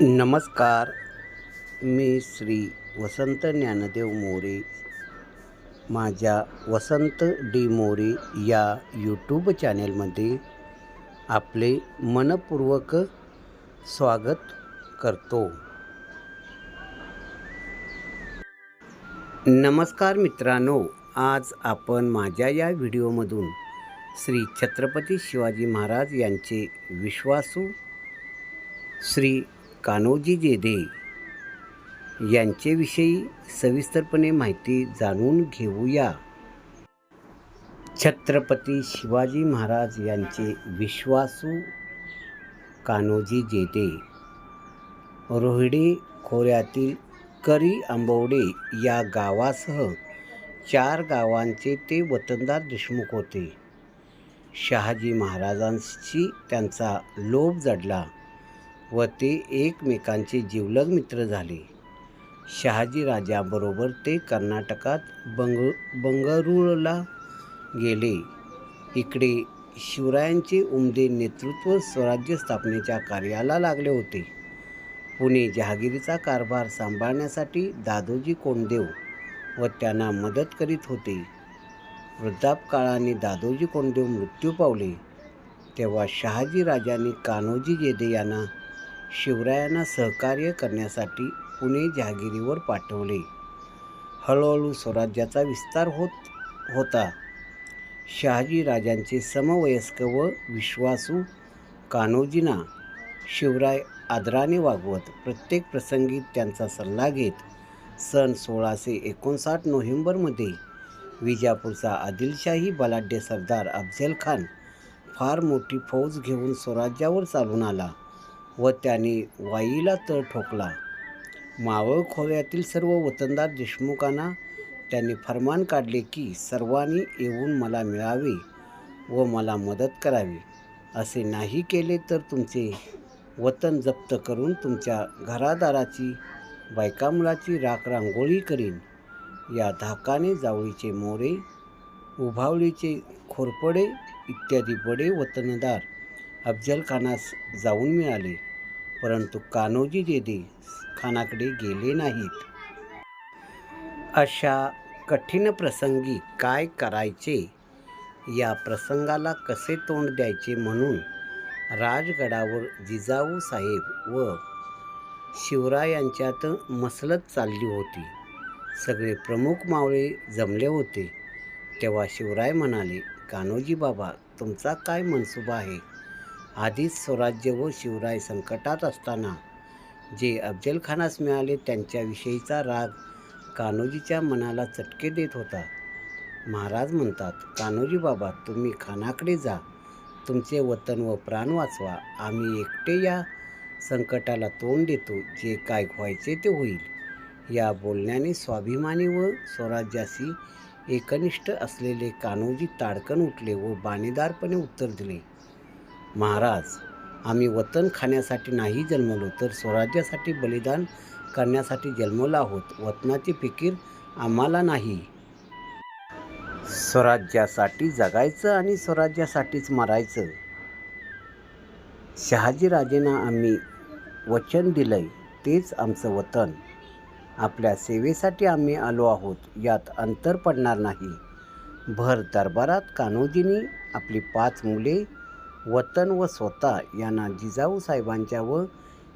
नमस्कार मी श्री वसंत ज्ञानदेव मोरे माझ्या वसंत डी मोरे या यूट्यूब चॅनेलमध्ये आपले मनपूर्वक स्वागत करतो. नमस्कार मित्रांनो आज आपण माझ्या या व्हिडिओमधून श्री छत्रपती शिवाजी महाराज यांचे विश्वासू श्री कान्होजी जेधे यांच्याविषयी सविस्तरपणे माहिती जाणून घेऊया. छत्रपती शिवाजी महाराज यांचे विश्वासू कान्होजी जेधे रोहिडे खोऱ्यातील करी आंबवडे या गावासह चार गावांचे ते वतनदार देशमुख होते. शहाजी महाराजांशी त्यांचा लोभ जडला. व ते एकमेकांचे जिवलग मित्र झाले. शहाजी राजाबरोबर ते कर्नाटकात बंग बंगळुरूला गेले. इकडे शिवरायांचे उमदे नेतृत्व स्वराज्य स्थापनेच्या कार्याला लागले होते. पुणे जहागिरीचा कारभार सांभाळण्यासाठी दादोजी कोंडदेव व त्यांना मदत करीत होते. वृद्धापकाळाने दादोजी कोंडदेव मृत्यू पावले. तेव्हा शहाजी राजांनी कान्होजी जेदे यांना शिवरायांना सहकार्य करण्यासाठी पुणे जहागिरीवर पाठवले. हळूहळू स्वराज्याचा विस्तार होत होता. शहाजी राजांचे समवयस्क व विश्वासू कान्होजींना शिवराय आदराने वागवत प्रत्येक प्रसंगी त्यांचा सल्ला घेत सन सोळाशे एकोणसाठ नोव्हेंबरमध्ये विजापूरचा आदिलशाही बलाढ्य सरदार अफझल खान फार मोठी फौज घेऊन स्वराज्यावर चालून आला. व त्याने वाईला तळ ठोकला. मावळ खोऱ्यातील सर्व वतनदार देशमुखांना त्यांनी फरमान काढले की सर्वांनी येऊन मला मिळावे व मला मदत करावी. असे नाही केले तर तुमचे वतन जप्त करून तुमच्या घरादाराची बायकामुलाची राख रांगोळी करीन. या धाकाने जावळीचे मोरे उभावळीचे खोरपडे इत्यादी बडे वतनदार अफजलखानास जाऊन मिळाले. परंतु कान्होजी जेधे खानाकडे गेले नाहीत. अशा कठीण प्रसंगी काय करायचे? या प्रसंगाला कसे तोंड द्यायचे म्हणून राजगडावर जिजाऊ साहेब व शिवरायांच्यात मसलत चालली होती. सगळे प्रमुख मावळे जमले होते. तेव्हा शिवराय म्हणाले कान्होजी बाबा तुमचा काय मनसुबा आहे? आधीच स्वराज्य व शिवराय संकटात असताना जे अफजलखानास मिळाले त्यांच्याविषयीचा राग कान्होजीच्या मनाला चटके देत होता. महाराज म्हणतात कान्होजी बाबा तुम्ही खानाकडे जा. तुमचे वतन व प्राण वाचवा. आम्ही एकटे या संकटाला तोंड देतो. जे काय व्हायचे ते होईल. या बोलण्याने स्वाभिमानी व स्वराज्याशी एकनिष्ठ असलेले कान्होजी ताडकन उठले व बाणेदारपणे उत्तर दिले. महाराज आम्ही वतन खाण्यासाठी नाही जन्मलो तर स्वराज्यासाठी बलिदान करण्यासाठी जन्मलो आहोत. वतनाची फिकीर आम्हाला नाही. स्वराज्यासाठी जगायचं आणि स्वराज्यासाठीच मरायचं. शहाजीराजेंना आम्ही वचन दिलंय तेच आमचं वतन. आपल्या सेवेसाठी आम्ही आलो आहोत यात अंतर पडणार नाही. भर दरबारात कान्होजींनी आपली पाच मुले वतन व स्वतः यांना जिजाऊ साहेबांच्या व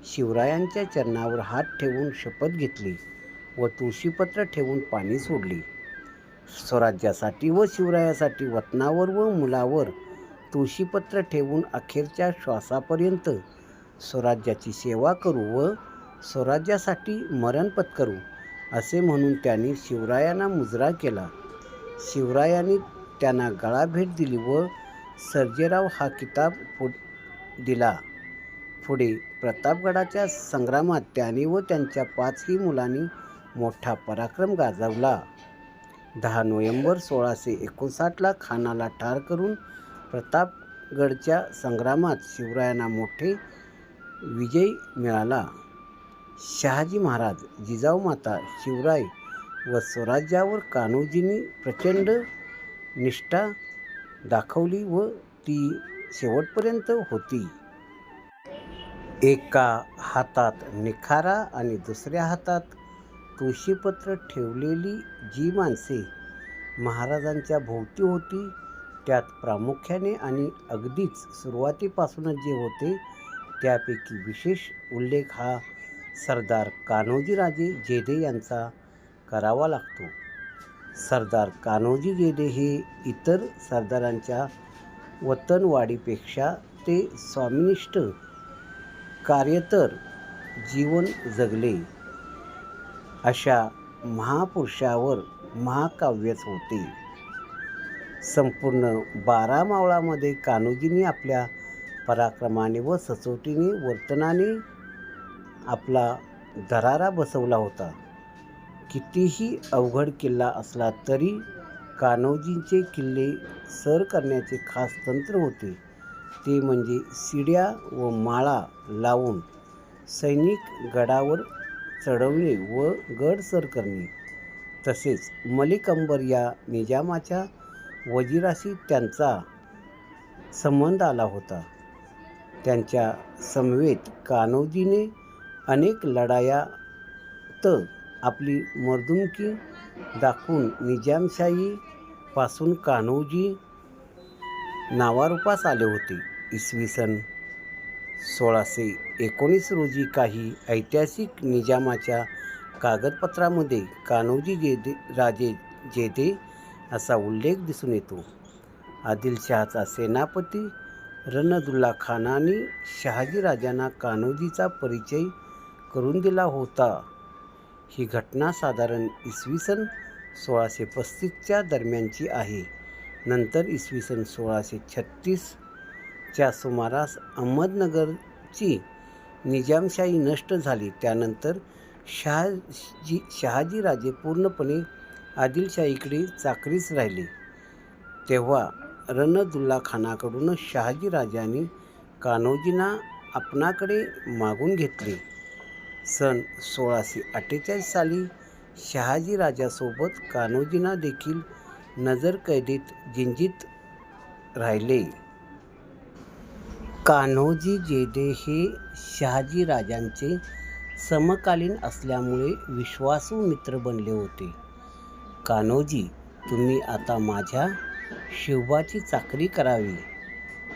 शिवरायांच्या चरणावर हात ठेवून शपथ घेतली व तुळशीपत्र ठेवून पाणी सोडली. स्वराज्यासाठी व शिवरायासाठी वतनावर व मुलावर तुळशीपत्र ठेवून अखेरच्या श्वासापर्यंत स्वराज्याची सेवा करू व स्वराज्यासाठी मरण पत्करू असे म्हणून त्यांनी शिवरायांना मुजरा केला. शिवरायांनी त्यांना गळा भेट दिली व सर्जेराव हा किताब पुढ दिला. पुढे प्रतापगडाच्या संग्रामात त्यांनी व त्यांच्या पाचही मुलांनी मोठा पराक्रम गाजवला. दहा नोव्हेंबर सोळाशे एकोणसाठला खानाला ठार करून प्रतापगडच्या संग्रामात शिवरायांना मोठे विजय मिळाला. शहाजी महाराज जिजाऊ माता शिवराय व स्वराज्यावर कान्होजींनी प्रचंड निष्ठा दाखवली व ती शेवटपर्यंत होती. एका हातात निखारा आणि दुसऱ्या हातात तुळशीपत्र ठेवलेली जी माणसे महाराजांच्या भोवती होती त्यात प्रामुख्याने आणि अगदीच सुरुवातीपासूनच जे होते त्यापैकी विशेष उल्लेख हा सरदार कान्होजीराजे जेधे यांचा करावा लागतो. सरदार कान्होजी गेले हे इतर सरदारांच्या वतनवाढीपेक्षा ते स्वामिनिष्ठ कार्यतर जीवन जगले. अशा महापुरुषावर महाकाव्यच होते. संपूर्ण बारा मावळामध्ये कान्होजींनी आपल्या पराक्रमाने व सचोटीने वर्तनाने आपला दरारा बसवला होता. कितीही अवघड किल्ला असला तरी कान्होजींचे किल्ले सर करण्याचे खास तंत्र होते. ते म्हणजे शिड्या व माळा लावून सैनिक गडावर चढवणे व गड सर करणे. तसेच मलिक अंबर या निजामाच्या वजिराशी त्यांचा संबंध आला होता. त्यांच्या समवेत कान्होजीने अनेक लढायात आपली मर्दुमकी दाखवून निजामशाहीपासून कान्होजी नावारूपास आले होते. इसवी सन सोळाशे एकोणीस रोजी काही ऐतिहासिक निजामाच्या कागदपत्रामध्ये कान्होजी जेदे राजे जेदे असा उल्लेख दिसून येतो. आदिलशहाचा सेनापती रनदुल्ला खानाने शहाजी राजांना कान्होजीचा परिचय करून दिला होता. ही घटना साधारण इसवी सन सोळाशे पस्तीसच्या दरम्यानची आहे. नंतर इसवी सन सोळाशे छत्तीसच्या सुमारास अहमदनगरची निजामशाही नष्ट झाली. त्यानंतर शहाजी शहाजीराजे पूर्णपणे आदिलशाहीकडे चाकरीस राहिले. तेव्हा रणदुल्ला खानाकडून शहाजीराजांनी कान्होजींना आपणाकडे मागून घेतले. सन सोळाशे अठ्ठेचाळीस साली शहाजीराजासोबत कान्होजींना देखील नजरकैदेत जिंजीत राहिले. कान्होजी जेदे हे शहाजीराजांचे समकालीन असल्यामुळे विश्वासू मित्र बनले होते. कान्होजी तुम्ही आता माझ्या शिवबाची चाकरी करावी.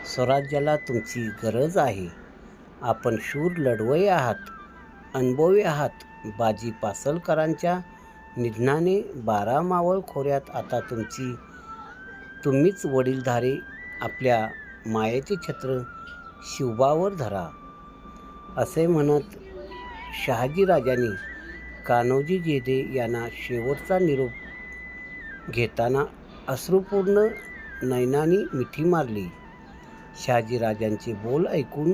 स्वराज्याला तुमची गरज आहे. आपण शूर लढवय आहात. अनुभवी आहात. बाजी पासलकरांच्या निधनाने बारा मावळ खोऱ्यात आता तुमची तुम्हीच वडीलधारे आपल्या मायेचे छत्र शिवबावर धरा असे म्हणत शहाजीराजांनी कान्होजी जेधे यांना शेवटचा निरोप घेताना अश्रुपूर्ण नैनानी मिठी मारली. शहाजीराजांचे बोल ऐकून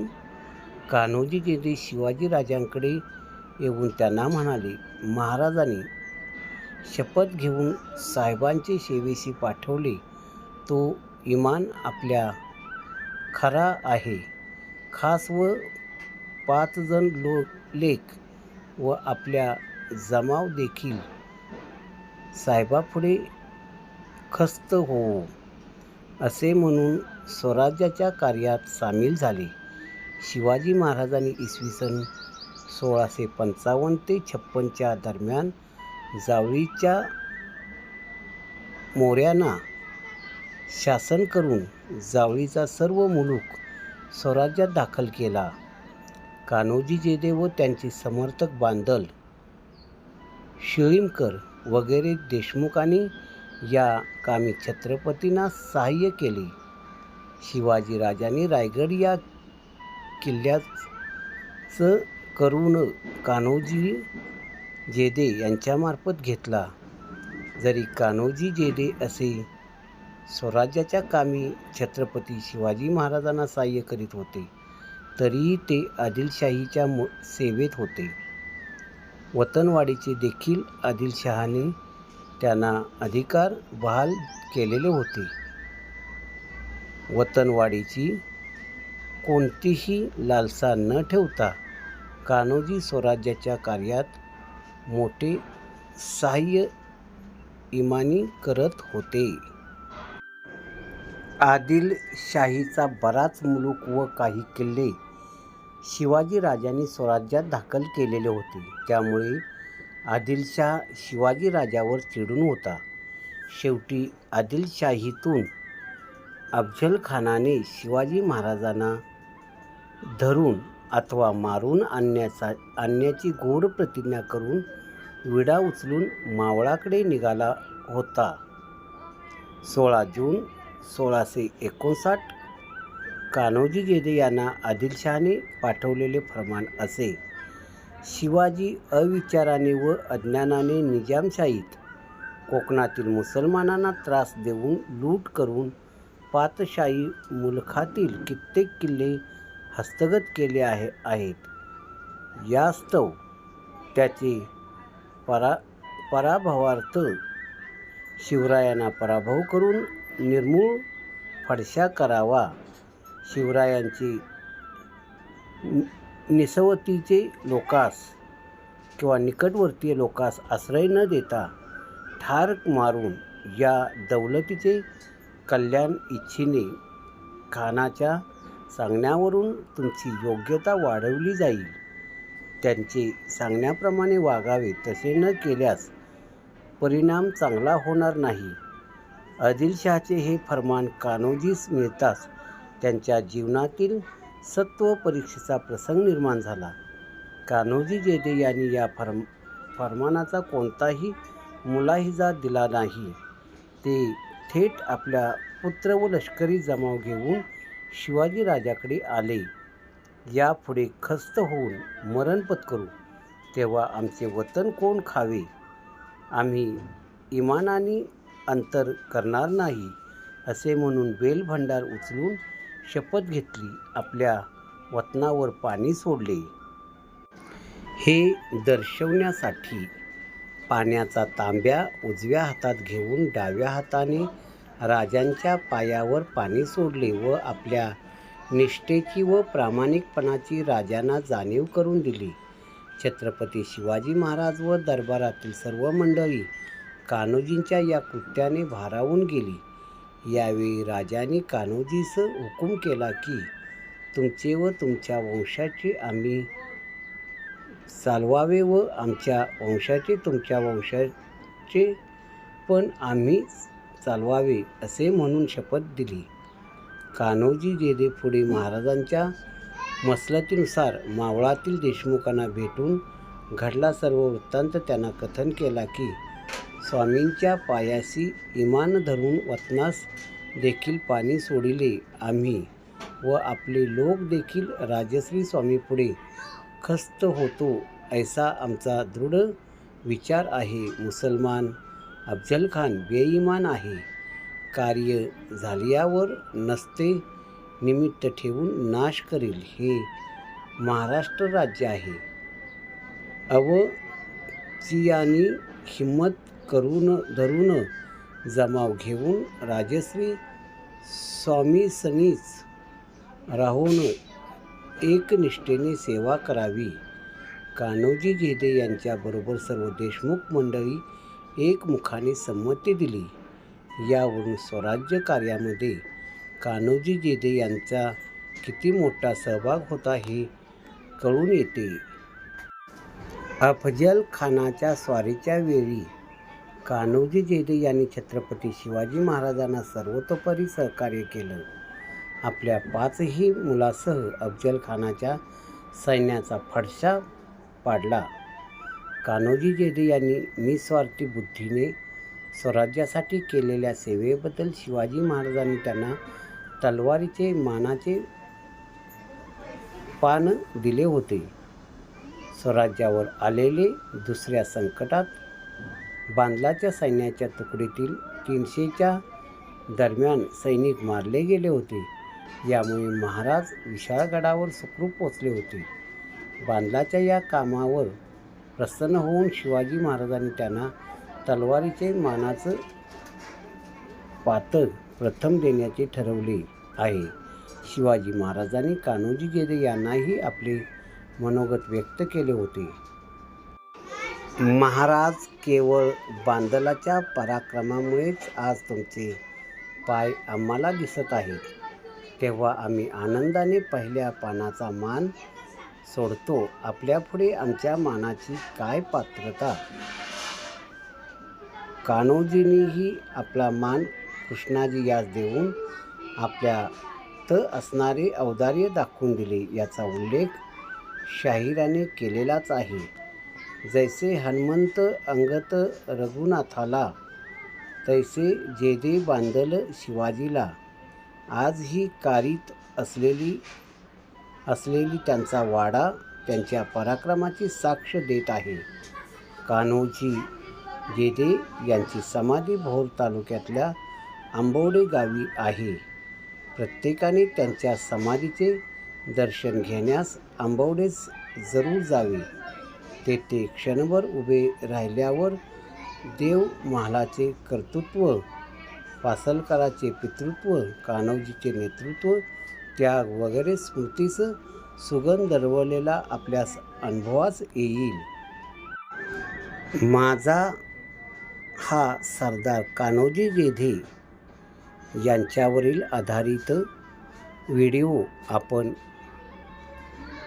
कान्होजी जेधे शिवाजीराजांकडे येऊन त्यांना म्हणाले महाराजांनी शपथ घेऊन साहेबांचे सेवेशी पाठवले. तो इमान आपल्या खरा आहे. खास व पाच जण लो लेख व आपल्या जमाव देखील साहेबापुढे खस्त हो असे म्हणून स्वराज्याच्या कार्यात सामील झाले. शिवाजी महाराजांनी इसवी सन सोळाशे पंचावन्न ते छप्पनच्या दरम्यान जावळीच्या मोऱ्यांना शासन करून जावळीचा सर्व मुलूक स्वराज्यात दाखल केला. कान्होजी जेदे व त्यांचे समर्थक बांदल शिळीमकर वगैरे देशमुखांनी या कामी छत्रपतींना सहाय्य केले. शिवाजीराजांनी रायगड या किल्ल्याचं करून कान्होजी जेदे यांच्यामार्फत घेतला. जरी कान्होजी जेदे असे स्वराज्याच्या कामी छत्रपती शिवाजी महाराजांना सहाय्य करीत होते तरीही ते आदिलशाहीच्या मो सेवेत होते. वतनवाडीचे देखील आदिलशहाने त्यांना अधिकार बहाल केलेले होते. वतनवाडीची कोणतीही लालसा न ठेवता कान्होजी स्वराज्याच्या कार्यात मोठे सहाय्य इमानी करत होते. आदिलशाहीचा बराच मुलूक व काही किल्ले शिवाजी राजांनी स्वराज्यात दाखल केलेले होते. त्यामुळे आदिलशाह शिवाजीराजावर चिडून होता. शेवटी आदिलशाहीतून अफजलखानाने शिवाजी महाराजांना धरून अथवा मारून आणण्याचा आणण्याची गोड प्रतिज्ञा करून विडा उचलून मावळाकडे निघाला होता. सोळा जून सोळाशे एकोणसाठ कान्होजी जेदे यांना आदिलशहाने पाठवलेले फरमान असे. शिवाजी अविचाराने व अज्ञानाने निजामशाहीत कोकणातील मुसलमानांना त्रास देऊन लूट करून पातशाही मुलखातील कित्येक किल्ले हस्तगत केले आहे आहेत. यास्तव त्याचे परा पराभवार्थ शिवरायांना पराभव करून निर्मूळ फडशा करावा. शिवरायांची नि- निसवतीचे लोकास किंवा निकटवर्तीय लोकास आश्रय न देता ठार मारून या दौलतीचे कल्याण इच्छिने खानाच्या सांगण्यावरून तुमची योग्यता वाढवली जाईल. त्यांचे सांगण्याप्रमाणे वागावे तसे न केल्यास परिणाम चांगला होणार नाही. आदिलशहाचे हे फरमान कान्होजीस मिळताच त्यांच्या जीवनातील सत्व परीक्षेचा प्रसंग निर्माण झाला. कान्होजी जेदे यांनी या फरम फरमानाचा कोणताही मुलाहिजा दिला नाही. ते थेट आपल्या पुत्र व लष्करी जमाव घेऊन शिवाजी राजाकडे आले. यापुढे खस्त होऊन मरण पत्करू. तेव्हा आमचे वतन कोण खावे? आम्ही इमानाने अंतर करणार नाही असे म्हणून बेलभंडार उचलून शपथ घेतली. आपल्या वतनावर पाणी सोडले. हे दर्शवण्यासाठी पाण्याचा तांब्या उजव्या हातात घेऊन डाव्या हाताने राजांच्या पायावर पाणी सोडले व आपल्या निष्ठेची व प्रामाणिकपणाची राजांना जाणीव करून दिली. छत्रपती शिवाजी महाराज व दरबारातील सर्व मंडळी कान्होजींच्या या कृत्याने भारावून गेली. यावेळी राजाने कान्होजीस हुकूम केला की तुमचे व तुमच्या वंशाचे आम्ही चालवावे व आमच्या वंशाचे तुमच्या वंशाचे पण आम्ही चालवावे असे म्हणून शपथ दिली. कान्होजी जेदे पुढे महाराजांच्या मसलतीनुसार मावळातील देशमुखांना भेटून घडला सर्व वृत्तांत त्यांना कथन केला की स्वामींच्या पायाशी इमान धरून वतनास देखील पाणी सोडिले आम्ही व आपले लोक देखील राजश्री स्वामीपुढे खस्त होतो ऐसा आमचा दृढ विचार आहे मुसलमान अफजल खान बेईमान आहे. कार्य झाल्यावर नसते निमित्त ठेवून नाश करेल हे महाराष्ट्र राज्य आहे. अवचियानी हिम्मत करून धरून जमाव घेऊन राजश्री स्वामीसनीच राहून एकनिष्ठेने सेवा करावी. कान्होजी जेदे यांच्याबरोबर सर्व देशमुख मंडळी एकमुखाने संमती दिली. यावरून स्वराज्य कार्यामध्ये कान्होजी जेदे यांचा किती मोठा सहभाग होता हे कळून येते. अफजल खानाच्या स्वारीच्या वेळी कान्होजी जेदे यांनी छत्रपती शिवाजी महाराजांना सर्वतोपरी सहकार्य केलं. आपल्या पाचही मुलासह अफजल खानाच्या सैन्याचा फडशा पाडला. कान्होजी जेदे यांनी निस्वार्थी बुद्धीने स्वराज्यासाठी केलेल्या सेवेबद्दल शिवाजी महाराजांनी त्यांना तलवारीचे मानाचे पान दिले होते. स्वराज्यावर आलेले दुसऱ्या संकटात बांधलाच्या सैन्याच्या तुकडीतील तीनशेच्या दरम्यान सैनिक मारले गेले होते. यामुळे महाराज विशाळगडावर सुखरूप पोचले होते. बांधलाच्या या कामावर प्रसन्न होऊन शिवाजी महाराजांनी त्यांना तलवारीचे मानाचं पातळ प्रथम देण्याचे ठरवले आहे. शिवाजी महाराजांनी कान्होजी गेले यांनाही आपले मनोगत व्यक्त केले होते. महाराज केवळ बांदलाच्या पराक्रमामुळेच आज तुमचे पाय आम्हाला दिसत आहेत. तेव्हा आम्ही आनंदाने पहिल्या पानाचा मान सोडतो. आपल्यापुढे आमच्या मानाची काय पात्रता? कान्होजींनीही आपला मान कृष्णाजी यास देऊन आपल्यात असणारे औदार्य दाखवून दिले. याचा उल्लेख शाहिराने केलेलाच आहे. जैसे हनुमंत अंगत रघुनाथाला तैसे जेदे बांधल शिवाजीला आजही कारीत असलेली असलेली त्यांचा वाडा त्यांच्या पराक्रमाची साक्ष देत आहे. कान्होजी जेदे यांची समाधी भोर तालुक्यातल्या आंबोडे गावी आहे. प्रत्येकाने त्यांच्या समाधीचे दर्शन घेण्यास आंबवडेच जरूर जावे. तेथे क्षणभर उभे राहिल्यावर देव महालाचे कर्तृत्व पासलकराचे पितृत्व कान्होजीचे नेतृत्व त्याग वगैरे स्मृतीचं सुगंध दरवलेला आपल्यास अनुभवास येईल. माझा हा सरदार कान्होजी जेधे यांच्यावरील आधारित व्हिडिओ आपण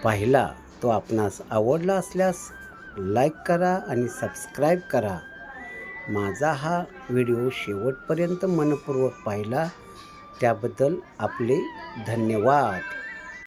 पाहिला तो आपणास आवडला असल्यास लाईक करा आणि सबस्क्राईब करा. माझा हा व्हिडिओ शेवटपर्यंत मनपूर्वक पाहिला. त्याबद्दल आपले धन्यवाद.